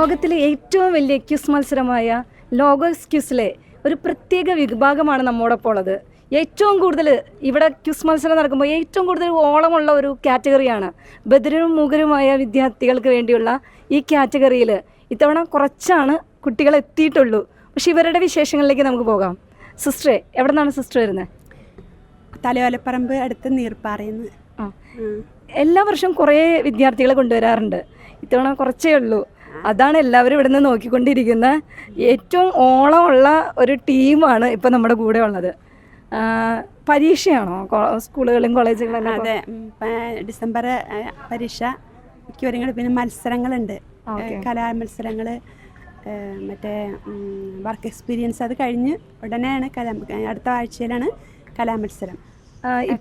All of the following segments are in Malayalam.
ലോകത്തിലെ ഏറ്റവും വലിയ ക്യൂസ് മത്സരമായ ലോഗോസ് ക്യൂസിലെ ഒരു പ്രത്യേക വിഭാഗമാണ് നമ്മോടൊപ്പം ഉള്ളത്. ഏറ്റവും കൂടുതൽ ഇവിടെ ക്യൂസ് മത്സരം നടക്കുമ്പോൾ ഏറ്റവും കൂടുതൽ ഓളമുള്ള ഒരു കാറ്റഗറിയാണ് ബദരനും മുഖരുമായ വിദ്യാർത്ഥികൾക്ക് വേണ്ടിയുള്ള ഈ കാറ്റഗറിയിൽ. ഇത്തവണ കുറച്ചാണ് കുട്ടികൾ എത്തിയിട്ടുള്ളൂ. പക്ഷെ ഇവരുടെ വിശേഷങ്ങളിലേക്ക് നമുക്ക് പോകാം. സിസ്റ്ററെ എവിടെ നിന്നാണ് സിസ്റ്റർ വരുന്നത്? തലയോലപ്പറമ്പ് അടുത്ത് നീർപ്പാറയെന്ന്. ആ. എല്ലാ വർഷവും കുറേ വിദ്യാർത്ഥികളെ കൊണ്ടുവരാറുണ്ട്. ഇത്തവണ കുറച്ചേ ഉള്ളൂ. അതാണ് എല്ലാവരും ഇവിടുന്ന് നോക്കിക്കൊണ്ടിരിക്കുന്ന ഏറ്റവും ഓളമുള്ള ഒരു ടീമാണ് ഇപ്പം നമ്മുടെ കൂടെ ഉള്ളത്. പരീക്ഷയാണോ സ്കൂളുകളിലും സ്കൂളുകളും കോളേജുകളും അതെ ഡിസംബർ പരീക്ഷ. മിക്കവരും പിന്നെ മത്സരങ്ങളുണ്ട്. കലാ മത്സരങ്ങൾ മറ്റേ വർക്ക് എക്സ്പീരിയൻസ് അത് കഴിഞ്ഞ് ഉടനെയാണ് കലാ അടുത്ത ആഴ്ചയിലാണ് കലാമത്സരം.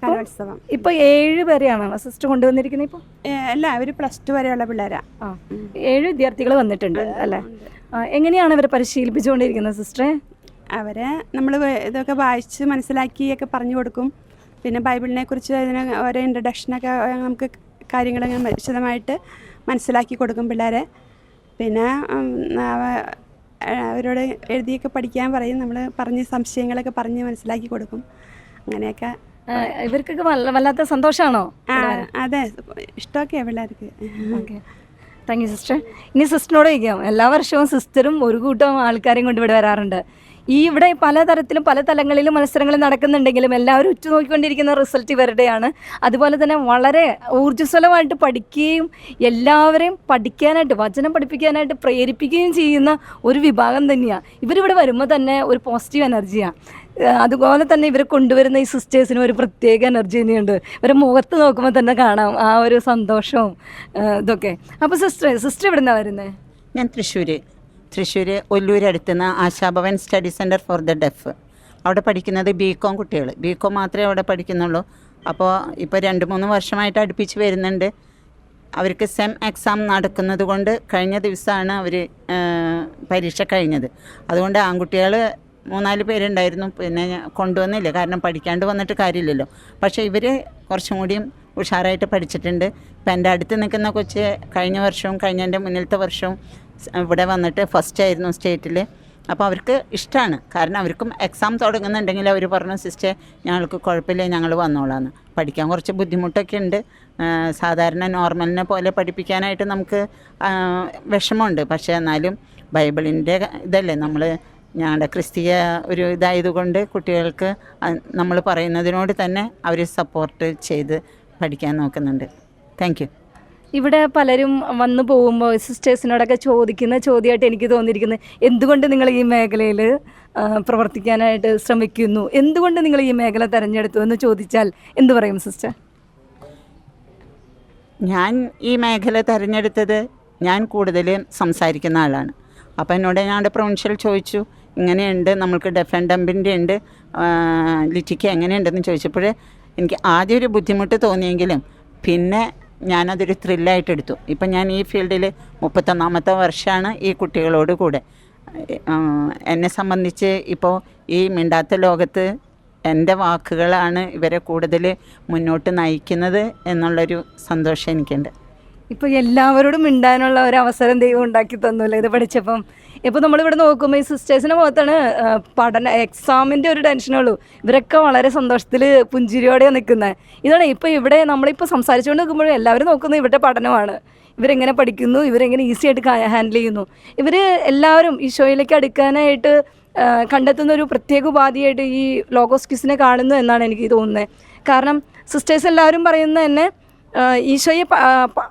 കലോത്സവം. ഇപ്പം ഏഴ് പേരെയാണോ സിസ്റ്റർ കൊണ്ടുവന്നിരിക്കുന്നത് ഇപ്പൊ? അല്ല അവർ പ്ലസ് ടു വരെയുള്ള പിള്ളേരാ. ഏഴ് വിദ്യാർത്ഥികൾ വന്നിട്ടുണ്ട് അല്ലേ? എങ്ങനെയാണ് അവരെ പരിശീലിപ്പിച്ചുകൊണ്ടിരിക്കുന്നത് സിസ്റ്ററെ? അവരെ നമ്മൾ ഇതൊക്കെ വായിച്ച് മനസ്സിലാക്കിയൊക്കെ പറഞ്ഞു കൊടുക്കും. പിന്നെ ബൈബിളിനെ കുറിച്ച് അതിന് ഓരോ ഇൻട്രഡക്ഷനൊക്കെ നമുക്ക് കാര്യങ്ങൾ വിശദമായിട്ട് മനസ്സിലാക്കി കൊടുക്കും പിള്ളേരെ. പിന്നെ അവരോട് എഴുതിയൊക്കെ പഠിക്കാൻ പറയും. നമ്മൾ പറഞ്ഞ് സംശയങ്ങളൊക്കെ പറഞ്ഞ് മനസ്സിലാക്കി കൊടുക്കും. അങ്ങനെയൊക്കെ ഇവർക്കൊക്കെ വല്ലാത്ത സന്തോഷമാണോ അതെ. ഇഷ്ടമൊക്കെയാണ് പിള്ളേർക്ക് ഓക്കെ. താങ്ക് യു സിസ്റ്റർ ഇനി സിസ്റ്ററിനോട് ചോദിക്കാം. എല്ലാ വർഷവും സിസ്റ്ററും ഒരു കൂട്ടം ആൾക്കാരെയും കൊണ്ട് ഇവിടെ വരാറുണ്ട്. ഈ ഇവിടെ പലതരത്തിലും പല തലങ്ങളിലും മത്സരങ്ങൾ നടക്കുന്നുണ്ടെങ്കിലും എല്ലാവരും ഉറ്റുനോക്കിക്കൊണ്ടിരിക്കുന്ന റിസൾട്ട് ഇവരുടെയാണ്. അതുപോലെ തന്നെ വളരെ ഊർജസ്വലമായിട്ട് പഠിക്കുകയും എല്ലാവരെയും പഠിക്കാനായിട്ട് വചനം പഠിപ്പിക്കാനായിട്ട് പ്രേരിപ്പിക്കുകയും ചെയ്യുന്ന ഒരു വിഭാഗം തന്നെയാണ് ഇവരിവിടെ വരുമ്പോൾ തന്നെ ഒരു പോസിറ്റീവ് എനർജിയാണ് അതുപോലെ തന്നെ ഇവരെ കൊണ്ടുവരുന്ന ഈ സിസ്റ്റേഴ്സിനും ഒരു പ്രത്യേക എനർജി തന്നെയുണ്ട്. ഇവരെ മുഖത്ത് നോക്കുമ്പോൾ തന്നെ കാണാം ആ ഒരു സന്തോഷവും ഇതൊക്കെ. അപ്പോൾ സിസ്റ്റർ സിസ്റ്റർ എവിടെ നിന്നാണ് വരുന്നത് ഞാൻ തൃശ്ശൂർ തൃശ്ശൂർ ഒല്ലൂർ അടുത്തുനിന്ന് Ashabhavan study centre for the deaf. അവിടെ പഠിക്കുന്നത് ബി കോം കുട്ടികൾ ബി കോം മാത്രമേ അവിടെ പഠിക്കുന്നുള്ളൂ. അപ്പോൾ ഇപ്പോൾ രണ്ട് മൂന്ന് വർഷമായിട്ട് അടുപ്പിച്ച് വരുന്നുണ്ട്. അവർക്ക് സെം എക്സാം നടക്കുന്നത് കൊണ്ട് കഴിഞ്ഞ ദിവസമാണ് അവർ പരീക്ഷ കഴിഞ്ഞത്. അതുകൊണ്ട് ആൺകുട്ടികൾ മൂന്നാൽ പേരുണ്ടായിരുന്നു. പിന്നെ കൊണ്ടുവന്നില്ല. കാരണം പഠിക്കാണ്ട് വന്നിട്ട് കാര്യമില്ലല്ലോ. പക്ഷേ ഇവർ കുറച്ചും കൂടിയും ഉഷാറായിട്ട് പഠിച്ചിട്ടുണ്ട്. ഇപ്പം എന്റെ അടുത്ത് നിൽക്കുന്ന കൊച്ച് കഴിഞ്ഞ വർഷവും കഴിഞ്ഞതിന്റെ മുന്നിലത്തെ വർഷവും ഇവിടെ വന്നിട്ട് ഫസ്റ്റ് ആയിരുന്നു സ്റ്റേറ്റിൽ അപ്പോൾ അവർക്ക് ഇഷ്ടമാണ് കാരണം അവർക്കും എക്സാം തുടങ്ങുന്നുണ്ടെങ്കിൽ അവർ പറഞ്ഞു സിസ്റ്റർ ഞങ്ങൾക്ക് കുഴപ്പമില്ല ഞങ്ങൾ വന്നോളാന്ന്. പഠിക്കാൻ കുറച്ച് ബുദ്ധിമുട്ടൊക്കെ ഉണ്ട്. സാധാരണ നോർമലിനെ പോലെ പഠിപ്പിക്കാനായിട്ട് നമുക്ക് വിഷമമുണ്ട്. പക്ഷേ എന്നാലും ബൈബിളിന്റെ ഇതല്ലേ നമ്മൾ ഞങ്ങളുടെ ക്രിസ്തീയ ഒരു ഇതായതുകൊണ്ട് കുട്ടികൾക്ക് നമ്മൾ പറയുന്നതിനോട് തന്നെ അവർ സപ്പോർട്ട് ചെയ്ത് പഠിക്കാൻ നോക്കുന്നുണ്ട്. താങ്ക് ഇവിടെ പലരും വന്നു പോകുമ്പോൾ സിസ്റ്റേഴ്സിനോടൊക്കെ ചോദിക്കുന്ന ചോദ്യമായിട്ട് എനിക്ക് തോന്നിയിരിക്കുന്നത് എന്തുകൊണ്ട് നിങ്ങൾ ഈ മേഖലയിൽ പ്രവർത്തിക്കാനായിട്ട് ശ്രമിക്കുന്നു? എന്തുകൊണ്ട് നിങ്ങൾ ഈ മേഖല തിരഞ്ഞെടുത്തു എന്ന് ചോദിച്ചാൽ എന്തു പറയും സിസ്റ്റർ? ഞാൻ ഈ മേഖല തിരഞ്ഞെടുത്തത് ഞാൻ കൂടുതലും സംസാരിക്കുന്ന ആളാണ്. അപ്പോൾ എന്നോട് ഞങ്ങളുടെ പ്രൊവിൻഷ്യൽ ചോദിച്ചു ഇങ്ങനെയുണ്ട് നമ്മൾക്ക് ഡെഫൻഡമ്പിന്റെ ഉണ്ട് ലിറ്റിക്ക് എങ്ങനെയുണ്ടെന്ന് ചോദിച്ചപ്പോൾ എനിക്ക് ആദ്യം ഒരു ബുദ്ധിമുട്ട് തോന്നിയെങ്കിലും പിന്നെ ഞാനതൊരു ത്രില്ലായിട്ട് എടുത്തു ഇപ്പം ഞാൻ ഈ ഫീൽഡിൽ മുപ്പത്തൊന്നാമത്തെ വർഷമാണ് ഈ കുട്ടികളോട് കൂടെ. എന്നെ സംബന്ധിച്ച് ഇപ്പോൾ ഈ മിണ്ടാത്ത ലോകത്ത് എന്റെ വാക്കുകളാണ് ഇവരെ കൂടുതൽ മുന്നോട്ട് നയിക്കുന്നത് എന്നുള്ളൊരു സന്തോഷം എനിക്കുണ്ട്. ഇപ്പോൾ എല്ലാവരോടും മിണ്ടാനുള്ള ഒരു അവസരം ദൈവം ഉണ്ടാക്കി തന്നല്ലേ? ഇത് പഠിച്ചപ്പം. നമ്മൾ ഇവിടെ നോക്കുമ്പോൾ ഈ സിസ്റ്റേഴ്സിന്റെ മുഖത്താണ് പഠന എക്സാമിന്റെ ഒരു ടെൻഷനുള്ളൂ ഇവരൊക്കെ വളരെ സന്തോഷത്തിൽ പുഞ്ചിരിയോടെ നിൽക്കുന്നത് ഇതാണ് ഇപ്പോൾ ഇവിടെ നമ്മളിപ്പോൾ സംസാരിച്ചുകൊണ്ട് നിൽക്കുമ്പോഴും എല്ലാവരും നോക്കുന്നത് ഇവരുടെ പഠനമാണ്. ഇവരെങ്ങനെ പഠിക്കുന്നു ഇവരെങ്ങനെ ഈസി ആയിട്ട് ഹാൻഡിൽ ചെയ്യുന്നു. ഇവർ എല്ലാവരും ഈ ഷോയിലേക്ക് അടുക്കാനായിട്ട് കണ്ടെത്തുന്ന ഒരു പ്രത്യേക ഉപാധിയായിട്ട് ഈ ലോഗോസ് ക്വിസിനെ കാണുന്നു എന്നാണ് എനിക്ക് തോന്നുന്നത് കാരണം സിസ്റ്റേഴ്സ് എല്ലാവരും പറയുന്നത് തന്നെ ഈശോയെ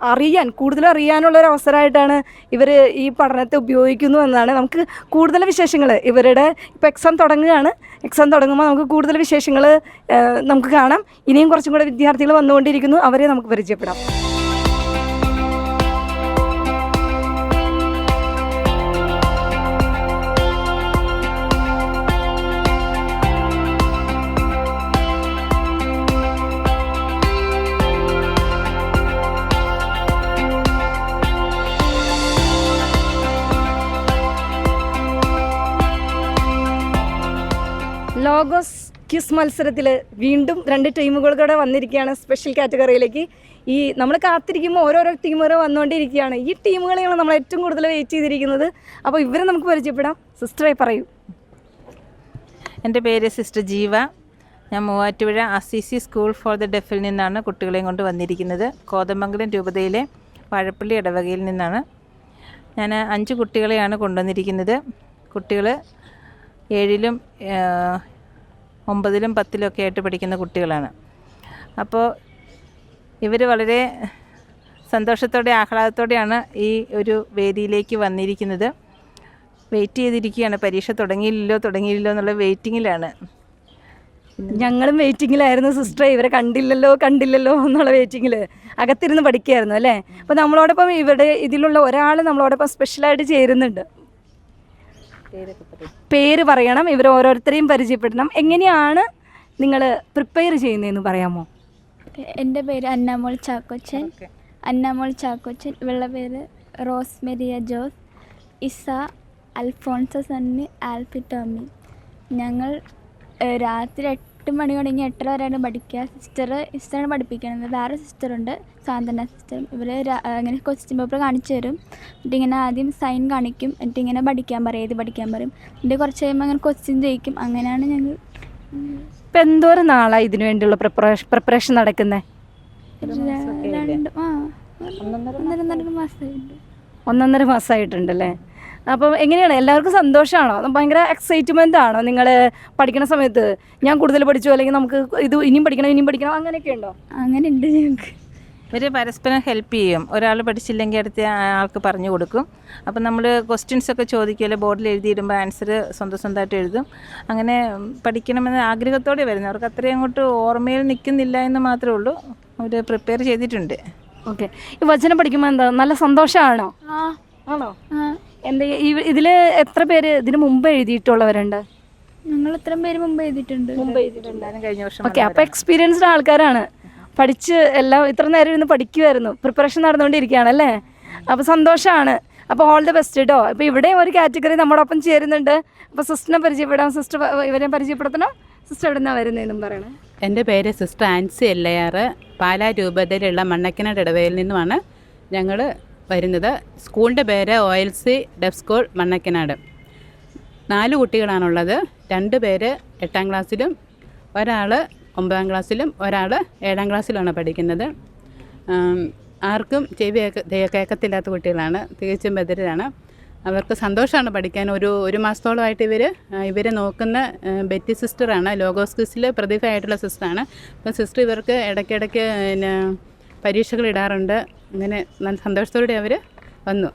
അറിയാൻ കൂടുതൽ അറിയാനുള്ള ഒരു അവസരമായിട്ടാണ് ഇവർ ഈ പഠനത്തെ ഉപയോഗിക്കുന്നു എന്നാണ് നമുക്ക് കൂടുതൽ വിശേഷങ്ങൾ ഇവരുടെ ഇപ്പോൾ എക്സാം തുടങ്ങുകയാണ്. എക്സാം തുടങ്ങുമ്പോൾ നമുക്ക് കൂടുതൽ വിശേഷങ്ങൾ നമുക്ക് കാണാം. ഇനിയും കുറച്ചും കൂടെ വിദ്യാർത്ഥികൾ വന്നുകൊണ്ടിരിക്കുന്നു. അവരെ നമുക്ക് പരിചയപ്പെടാം. ലോഗോസ് ക്യുസ് മത്സരത്തിൽ വീണ്ടും രണ്ട് ടീമുകൾ കൂടെ വന്നിരിക്കുകയാണ് സ്പെഷ്യൽ കാറ്റഗറിയിലേക്ക് ഈ നമ്മൾ കാത്തിരിക്കുമ്പോൾ ഓരോരോ ടീമുകൾ വന്നുകൊണ്ടിരിക്കുകയാണ് ഈ ടീമുകളെയാണ് നമ്മൾ ഏറ്റവും കൂടുതൽ വെയിറ്റ് ചെയ്തിരിക്കുന്നത്. അപ്പോൾ ഇവരെ നമുക്ക് പരിചയപ്പെടാം. സിസ്റ്ററെ പറയൂ. എന്റെ പേര് സിസ്റ്റർ ജീവ. ഞാൻ Muvattupuzha Assisi school for the ഡെഫിൽ നിന്നാണ് കുട്ടികളെയും കൊണ്ട് വന്നിരിക്കുന്നത്. കോതമംഗലം രൂപതയിലെ വാഴപ്പള്ളി ഇടവകയിൽ നിന്നാണ്. ഞാൻ അഞ്ച് കുട്ടികളെയാണ് കൊണ്ടുവന്നിരിക്കുന്നത്. കുട്ടികൾ ഏഴിലും ഒമ്പതിലും പത്തിലും ഒക്കെ ആയിട്ട് പഠിക്കുന്ന കുട്ടികളാണ്. അപ്പോൾ ഇവർ വളരെ സന്തോഷത്തോടെ ആഹ്ലാദത്തോടെയാണ് ഈ ഒരു വേദിയിലേക്ക് വന്നിരിക്കുന്നത്. വെയിറ്റ് ചെയ്തിരിക്കുകയാണ്. പരീക്ഷ തുടങ്ങിയില്ലല്ലോ തുടങ്ങിയില്ലല്ലോ എന്നുള്ള വെയിറ്റിങ്ങിലാണ് ഞങ്ങളും വെയിറ്റിങ്ങിലായിരുന്നു സിസ്റ്റർ ഇവരെ കണ്ടില്ലല്ലോ കണ്ടില്ലല്ലോ എന്നുള്ള വെയിറ്റിങ്ങിൽ അകത്തിരുന്ന് പഠിക്കുകയായിരുന്നു അല്ലേ? അപ്പോൾ നമ്മളോടൊപ്പം ഇവിടെ ഇതിലുള്ള ഒരാൾ നമ്മളോടൊപ്പം സ്പെഷ്യലായിട്ട് ചേരുന്നുണ്ട്. പേര് പറയണം ഇവർ ഓരോരുത്തരെയും പരിചയപ്പെടണം. എങ്ങനെയാണ് നിങ്ങൾ പ്രിപ്പയർ ചെയ്യുന്നതെന്ന് പറയാമോ? എന്റെ പേര് അന്നാമോൾ ചാക്കോച്ചൻ. അന്നാമോൾ ചാക്കോച്ചൻ. ഇവളുടെ പേര് റോസ് മെരിയ ജോസ്. ഇസ അൽഫോൺസ സണ്ണി ആൽഫി ടോമി ഞങ്ങൾ രാത്രി എട്ട് മണി തുടങ്ങി എട്ടര വരെയാണ് പഠിക്കുക. സിസ്റ്റർ സിസ്റ്ററാണ് പഠിപ്പിക്കുന്നത്. വേറെ സിസ്റ്ററുണ്ട് സാന്ത്വന സിസ്റ്റർ ഇവർ അങ്ങനെ ക്വസ്റ്റ്യൻ പേപ്പർ കാണിച്ചു തരും. എന്നിട്ട് ഇങ്ങനെ ആദ്യം സൈൻ കാണിക്കും. എന്നിട്ട് ഇങ്ങനെ പഠിക്കാൻ പറയും. ഏത് പഠിക്കാൻ പറയും. എന്നിട്ട് കുറച്ച് കഴിയുമ്പോൾ അങ്ങനെ ക്വസ്റ്റ്യൻ ചോദിക്കും അങ്ങനെയാണ് ഞങ്ങൾ ഇപ്പം എന്തോരം നാളായി ഇതിനു വേണ്ടിയുള്ള പ്രിപ്പറേഷൻ പ്രിപ്പറേഷൻ നടക്കുന്നത് ഒന്നര മാസമായിട്ടുണ്ട് ഒന്നൊന്നര മാസമായിട്ടുണ്ടല്ലേ അപ്പം എങ്ങനെയാണ്? എല്ലാവർക്കും സന്തോഷമാണോ ഭയങ്കര എക്സൈറ്റ്മെന്റ് ആണോ നിങ്ങൾ പഠിക്കുന്ന സമയത്ത്? ഞാൻ കൂടുതൽ പഠിച്ചു അല്ലെങ്കിൽ നമുക്ക് ഇത് ഇനിയും പഠിക്കണം ഇനിയും പഠിക്കണം അങ്ങനെയൊക്കെ ഉണ്ടോ? അങ്ങനെ ഉണ്ട് ഞങ്ങൾക്ക്. ഇവർ പരസ്പരം ഹെൽപ്പ് ചെയ്യും. ഒരാൾ പഠിച്ചില്ലെങ്കിൽ അടുത്ത ആൾക്ക് പറഞ്ഞു കൊടുക്കും. അപ്പം നമ്മൾ ക്വസ്റ്റ്യൻസ് ഒക്കെ ചോദിക്കുമല്ലോ ബോർഡിൽ എഴുതിയിടുമ്പോൾ ആൻസർ സ്വന്തം സ്വന്തമായിട്ട് എഴുതും. അങ്ങനെ പഠിക്കണമെന്ന് ആഗ്രഹത്തോടെ വരുന്നു. അവർക്ക് അത്രയും അങ്ങോട്ട് ഓർമ്മയിൽ നിൽക്കുന്നില്ല എന്ന് മാത്രമേ ഉള്ളൂ. അവർ പ്രിപ്പയർ ചെയ്തിട്ടുണ്ട്. ഓക്കെ ഈ വചനം പഠിക്കുമ്പോൾ എന്താ? നല്ല സന്തോഷമാണോ ആ. ആണോ? എന്താ ഇതിൽ എത്ര പേര് ഇതിന് മുമ്പ് എഴുതിയിട്ടുള്ളവരുണ്ട്? ഞങ്ങൾ ഇത്രയും പേര് മുമ്പ് എഴുതിയിട്ടുണ്ട്. മുമ്പ് എഴുതിയിട്ടുണ്ട്. കഴിഞ്ഞ വർഷം ഓക്കെ അപ്പോൾ എക്സ്പീരിയൻസ്ഡ് ആൾക്കാരാണ്. പഠിച്ച് എല്ലാം ഇത്ര നേരം ഇരുന്ന് പഠിക്കുമായിരുന്നു പ്രിപ്പറേഷൻ നടന്നുകൊണ്ടിരിക്കുകയാണ് അല്ലേ? അപ്പോൾ സന്തോഷമാണ് അപ്പോൾ ഓൾ ദി ബെസ്റ്റ് കേട്ടോ അപ്പോൾ ഇവിടെയും ഒരു കാറ്റഗറി നമ്മോടൊപ്പം ചേരുന്നുണ്ട്. അപ്പോൾ സിസ്റ്ററിനെ പരിചയപ്പെടാം. സിസ്റ്റർ ഇവരെ പരിചയപ്പെടുത്തണം. സിസ്റ്റർ എവിടെ നിന്നാണ് വരുന്നതെന്നും പറയണേ. എന്റെ പേര് സിസ്റ്റർ ആൻസി എല്ലയാറ്. പാലാ രൂപതയിലുള്ള മണ്ണക്കിനാട് ഇടവയിൽ നിന്നുമാണ് ഞങ്ങൾ വരുന്നത് സ്കൂളിന്റെ പേര് O L C deaf school Mannakkanad. നാല് കുട്ടികളാണുള്ളത്. രണ്ട് പേര് എട്ടാം ക്ലാസ്സിലും ഒരാൾ ഒമ്പതാം ക്ലാസ്സിലും ഒരാൾ ഏഴാം ക്ലാസ്സിലുമാണ് പഠിക്കുന്നത്. ആർക്കും ചെവി കേൾക്കത്തില്ലാത്ത കുട്ടികളാണ്. തികച്ചും ബദരാണ് അവർക്ക് സന്തോഷമാണ് പഠിക്കാൻ. ഒരു ഒരു മാസത്തോളമായിട്ട് ഇവർ ഇവരെ നോക്കുന്ന ബെറ്റി സിസ്റ്ററാണ്. ലോഗോസ് ക്വിസിൽ പ്രതിഭയായിട്ടുള്ള സിസ്റ്ററാണ്. അപ്പം സിസ്റ്റർ ഇവർക്ക് ഇടയ്ക്കിടയ്ക്ക് പിന്നെ പരീക്ഷകൾ ഇടാറുണ്ട്. അങ്ങനെ നല്ല സന്തോഷത്തോടെ അവർ വന്നു.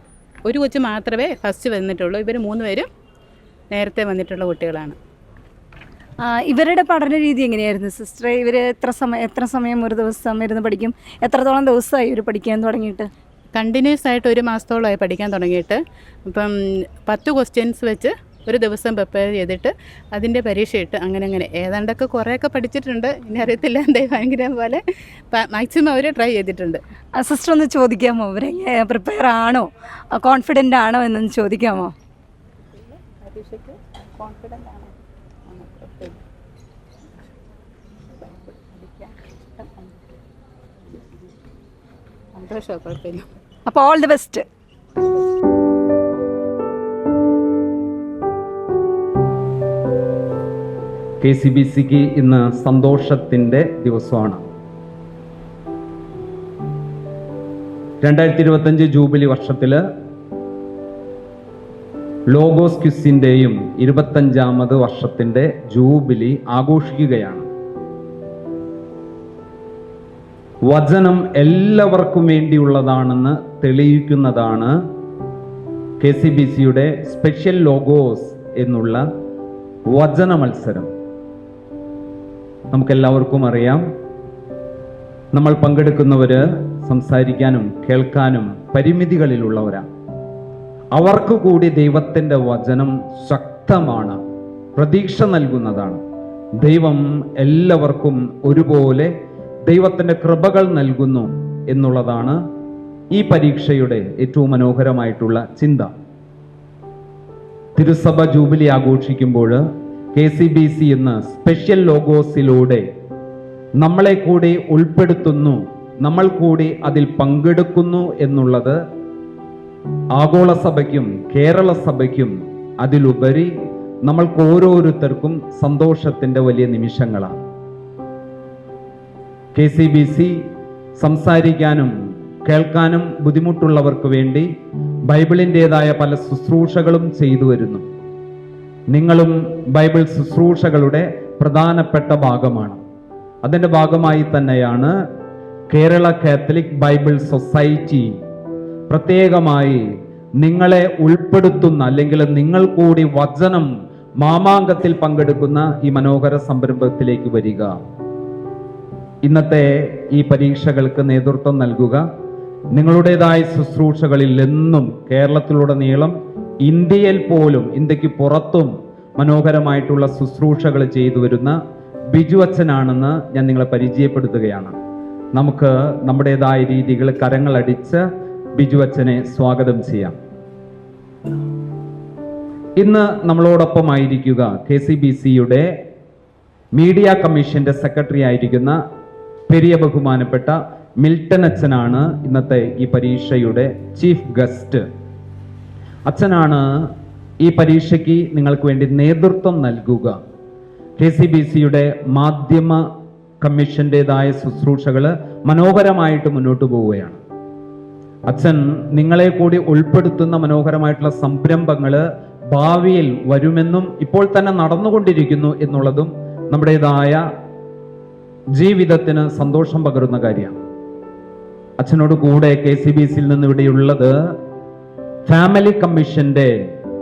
ഒരു കൊച്ചു മാത്രമേ ഫസ്റ്റ് വന്നിട്ടുള്ളൂ. ഇവർ മൂന്ന് പേരും നേരത്തെ വന്നിട്ടുള്ള കുട്ടികളാണ്. ഇവരുടെ പഠന രീതി എങ്ങനെയായിരുന്നു? സിസ്റ്റർ ഇവർ എത്ര സമയം എത്ര സമയം ഒരു ദിവസം ഇരുന്ന് പഠിക്കും? എത്രത്തോളം ദിവസമായി ഇവർ പഠിക്കാൻ തുടങ്ങിയിട്ട്? കണ്ടിന്യൂസ് ആയിട്ട് ഒരു മാസത്തോളമായി പഠിക്കാൻ തുടങ്ങിയിട്ട്. ഇപ്പം പത്ത് ക്വസ്റ്റ്യൻസ് വെച്ച് ഒരു ദിവസം പ്രിപ്പയർ ചെയ്തിട്ട് അതിന്റെ പരീക്ഷ ഇട്ട് അങ്ങനെ അങ്ങനെ. ഏതാണ്ടൊക്കെ കുറേയൊക്കെ പഠിച്ചിട്ടുണ്ട്. ഇനി അറിയത്തില്ല. ദൈവം ഭയങ്കരം പോലെ മാക്സിമം അവർ ട്രൈ ചെയ്തിട്ടുണ്ട്. സിസ്റ്റർ ഒന്ന് ചോദിക്കാമോ? ഇവരെ പ്രിപ്പയർ ആണോ? കോൺഫിഡന്റ് ആണോ എന്നൊന്ന് ചോദിക്കാമോ? കുഴപ്പമില്ല. അപ്പോൾ all the best K C B സിക്ക് ഇന്ന് സന്തോഷത്തിന്റെ ദിവസമാണ്. രണ്ടായിരത്തി ഇരുപത്തഞ്ച് ജൂബിലി വർഷത്തിൽ ലോഗോസ് ക്യുസിന്റെയും ഇരുപത്തഞ്ചാമത് വർഷത്തിന്റെ ജൂബിലി ആഘോഷിക്കുകയാണ്. വചനം എല്ലാവർക്കും വേണ്ടിയുള്ളതാണെന്ന് തെളിയിക്കുന്നതാണ് കെ സി ബി സിയുടെ സ്പെഷ്യൽ ലോഗോസ് എന്നുള്ള വചന മത്സരം. നമുക്കെല്ലാവർക്കും അറിയാം. നമ്മൾ പങ്കെടുക്കുന്നവര് സംസാരിക്കാനും കേൾക്കാനും പരിമിതികളിലുള്ളവരാണ്. അവർക്ക് കൂടി ദൈവത്തിന്റെ വചനം ശക്തമാണ്. പ്രതീക്ഷ നൽകുന്നതാണ്. ദൈവം എല്ലാവർക്കും ഒരുപോലെ ദൈവത്തിന്റെ കൃപകൾ നൽകുന്നു എന്നുള്ളതാണ് ഈ പരീക്ഷയുടെ ഏറ്റവും മനോഹരമായിട്ടുള്ള ചിന്ത. തിരുസഭ ജൂബിലി ആഘോഷിക്കുമ്പോൾ കെ സി ബി സി എന്ന സ്പെഷ്യൽ ലോഗോസിലൂടെ നമ്മളെ കൂടി ഉൾപ്പെടുത്തുന്നു നമ്മൾ കൂടി അതിൽ പങ്കെടുക്കുന്നു എന്നുള്ളത് ആഗോള സഭയ്ക്കും കേരള സഭയ്ക്കും അതിലുപരി നമ്മൾക്ക് ഓരോരുത്തർക്കും സന്തോഷത്തിന്റെ വലിയ നിമിഷങ്ങളാണ്. കെ സി ബി സി സംസാരിക്കാനും കേൾക്കാനും ബുദ്ധിമുട്ടുള്ളവർക്ക് വേണ്ടി ബൈബിളിന്റെതായ പല ശുശ്രൂഷകളും ചെയ്തു വരുന്നു. നിങ്ങളും ബൈബിൾ ശുശ്രൂഷകളുടെ പ്രധാനപ്പെട്ട ഭാഗമാണ്. അതിന്റെ ഭാഗമായി തന്നെയാണ് കേരള കാത്തലിക് ബൈബിൾ സൊസൈറ്റി പ്രത്യേകമായി നിങ്ങളെ ഉൾപ്പെടുത്തുന്ന അല്ലെങ്കിൽ നിങ്ങൾ കൂടി വചനം മാമാങ്കത്തിൽ പങ്കെടുക്കുന്ന ഈ മനോഹര സംരംഭത്തിലേക്ക് വരിക. ഇന്നത്തെ ഈ പരീക്ഷകൾക്ക് നേതൃത്വം നൽകുക. നിങ്ങളുടേതായ ശുശ്രൂഷകളിൽ എന്നും കേരളത്തിലുടനീളം ഇന്ത്യയിൽ പോലും ഇന്ത്യയ്ക്ക് പുറത്തും മനോഹരമായിട്ടുള്ള ശുശ്രൂഷകൾ ചെയ്തു വരുന്ന ബിജു അച്ഛനാണെന്ന് ഞാൻ നിങ്ങളെ പരിചയപ്പെടുത്തുകയാണ്. നമുക്ക് നമ്മുടേതായ രീതികൾ കരങ്ങളടിച്ച് ബിജു അച്ഛനെ സ്വാഗതം ചെയ്യാം. ഇന്ന് നമ്മളോടൊപ്പം ആയിരിക്കുക കെ സി ബി സിയുടെ മീഡിയ കമ്മീഷന്റെ സെക്രട്ടറി ആയിരിക്കുന്ന പെരിയ ബഹുമാനപ്പെട്ട മിൽട്ടൻ അച്ഛനാണ് ഇന്നത്തെ ഈ പരീക്ഷയുടെ ചീഫ് ഗസ്റ്റ്. അച്ഛനാണ് ഈ പരീക്ഷയ്ക്ക് നിങ്ങൾക്ക് വേണ്ടി നേതൃത്വം നൽകുക. കെ സി ബി സിയുടെ മാധ്യമ കമ്മീഷന്റെതായ ശുശ്രൂഷകൾ മനോഹരമായിട്ട് മുന്നോട്ട് പോവുകയാണ്. അച്ഛൻ നിങ്ങളെ കൂടി ഉൾപ്പെടുത്തുന്ന മനോഹരമായിട്ടുള്ള സംരംഭങ്ങൾ ഭാവിയിൽ വരുമെന്നും ഇപ്പോൾ തന്നെ നടന്നുകൊണ്ടിരിക്കുന്നു എന്നുള്ളതും നമ്മുടേതായ ജീവിതത്തിന് സന്തോഷം പകരുന്ന കാര്യമാണ്. അച്ഛനോട് കൂടെ കെ സി ബി സിയിൽ നിന്ന് ഇവിടെയുള്ളത് ഫാമിലി കമ്മീഷന്റെ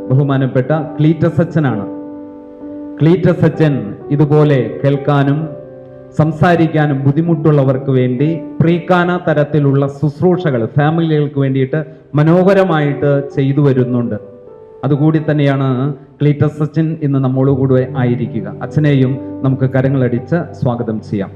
ബഹുമാനപ്പെട്ട ക്ലീറ്റസ് അച്ഛനാണ്. ക്ലീറ്റസ് അച്ഛൻ ഇതുപോലെ കേൾക്കാനും സംസാരിക്കാനും ബുദ്ധിമുട്ടുള്ളവർക്ക് വേണ്ടി പ്രീക്കാന തരത്തിലുള്ള ശുശ്രൂഷകൾ ഫാമിലികൾക്ക് വേണ്ടിയിട്ട് മനോഹരമായിട്ട് ചെയ്തു വരുന്നുണ്ട്. അതുകൂടി തന്നെയാണ് ക്ലീറ്റസ് അച്ഛൻ ഇന്ന് നമ്മോടുകൂടെ ആയിരിക്കുക. അച്ഛനെയും നമുക്ക് കരങ്ങളടിച്ച് സ്വാഗതം ചെയ്യാം.